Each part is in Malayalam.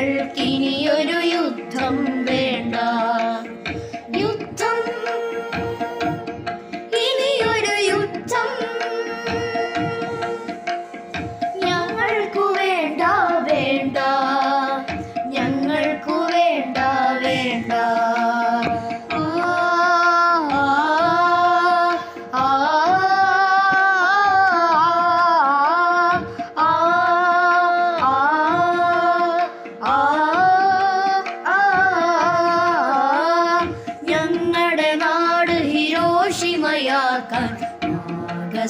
ഞങ്ങൾക്കിനിയൊരു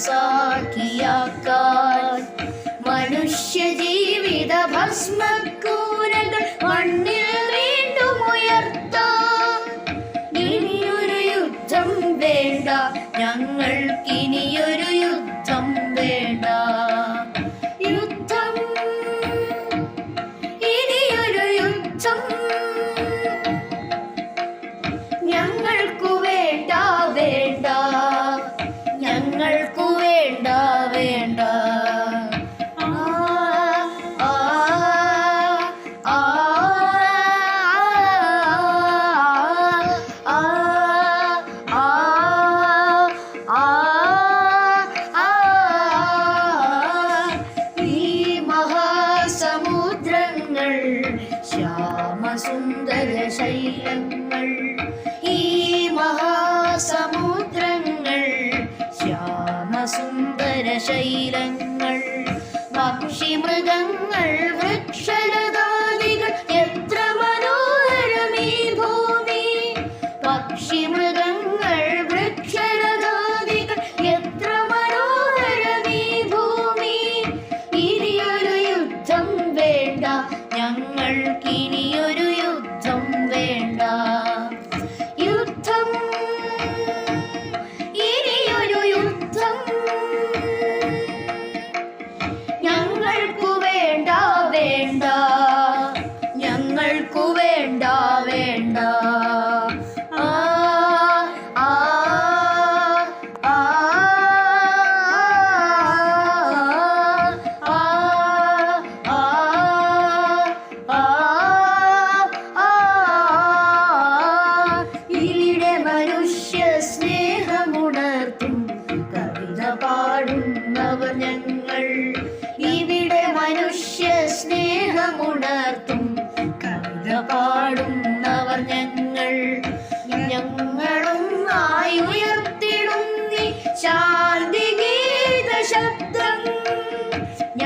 സാക്ഷിയാക്കാൻ മനുഷ്യ ജീവിത ഭസ്മക്കൂരകൾ മണ്ണിൽ വീണ്ടും ഉയർത്താം. ഇനിയൊരു യുദ്ധം വേണ്ട. ഞങ്ങൾക്ക് Thank you.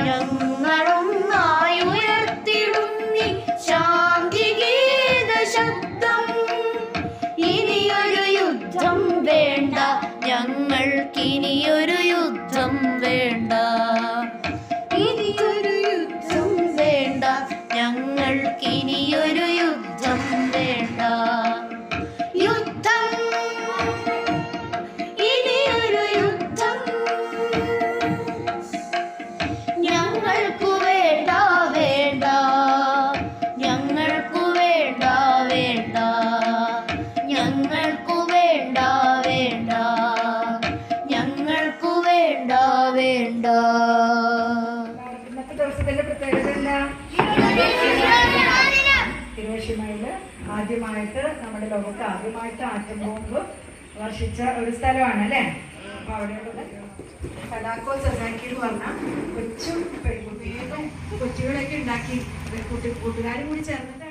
കരങ്ങളുമായുയർത്തിടുന്നി ശബ്ദം. ഇനിയൊരു യുദ്ധം വേണ്ട. ഞങ്ങൾക്കിനിയൊരു യുദ്ധം വേണ്ട. യുദ്ധം വേണ്ട. ഞങ്ങൾക്കിനിയൊരു നമുക്ക് ആദ്യമായിട്ട് ആറ്റം ബോംബ് വർഷിച്ച ഒരു സ്ഥലമാണ് അല്ലേ? അപ്പൊ അവിടെയുള്ളത് കലാക്കോ സസാക്കി എന്ന് പറഞ്ഞ കൊച്ചു പെൺകുട്ടികളും കൊച്ചുകളൊക്കെ ഉണ്ടാക്കി കൂട്ടുകാരും കൂടി ചേർന്നിട്ട്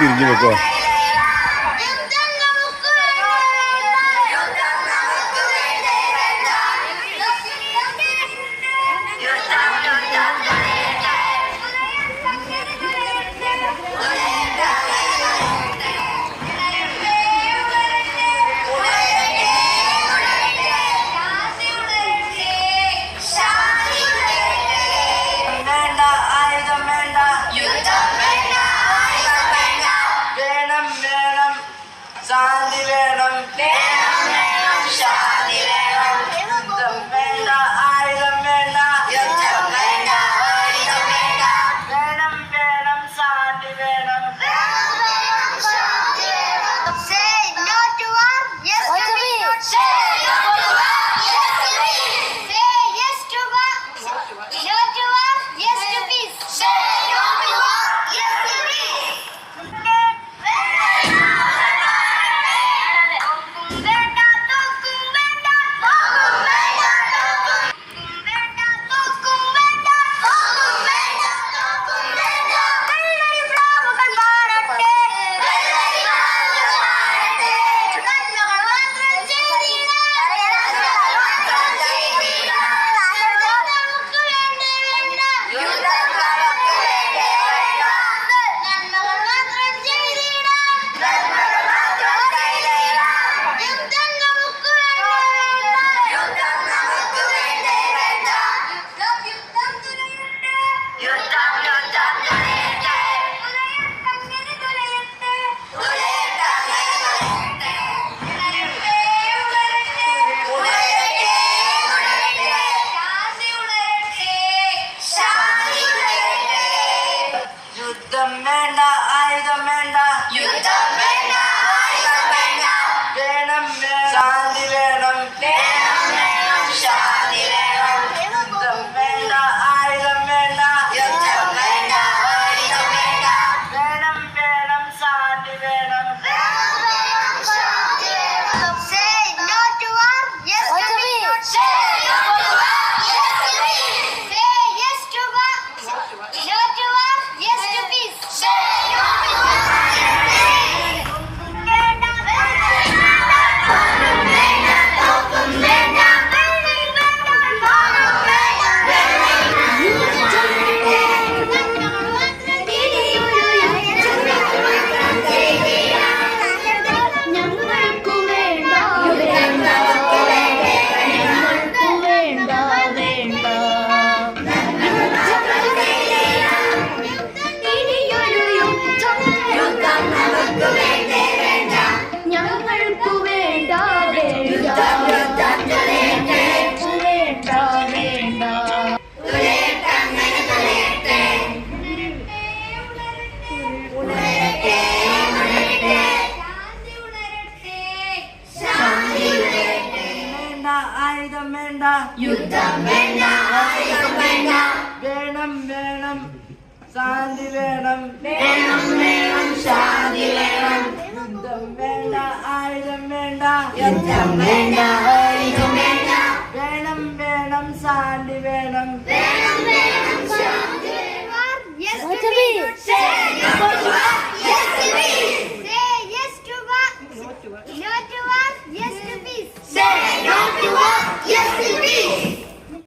Спереди. വേണ്ട. യുദ്ധം വേണ്ട ആയുധം വേണ്ട. വേണം വേണം ശാന്തി വേണം. വേണം വേണം ശാന്തി വേണം. യുദ്ധം വേണ്ട ആയുധം വേണ്ട. യുദ്ധം വേണ്ട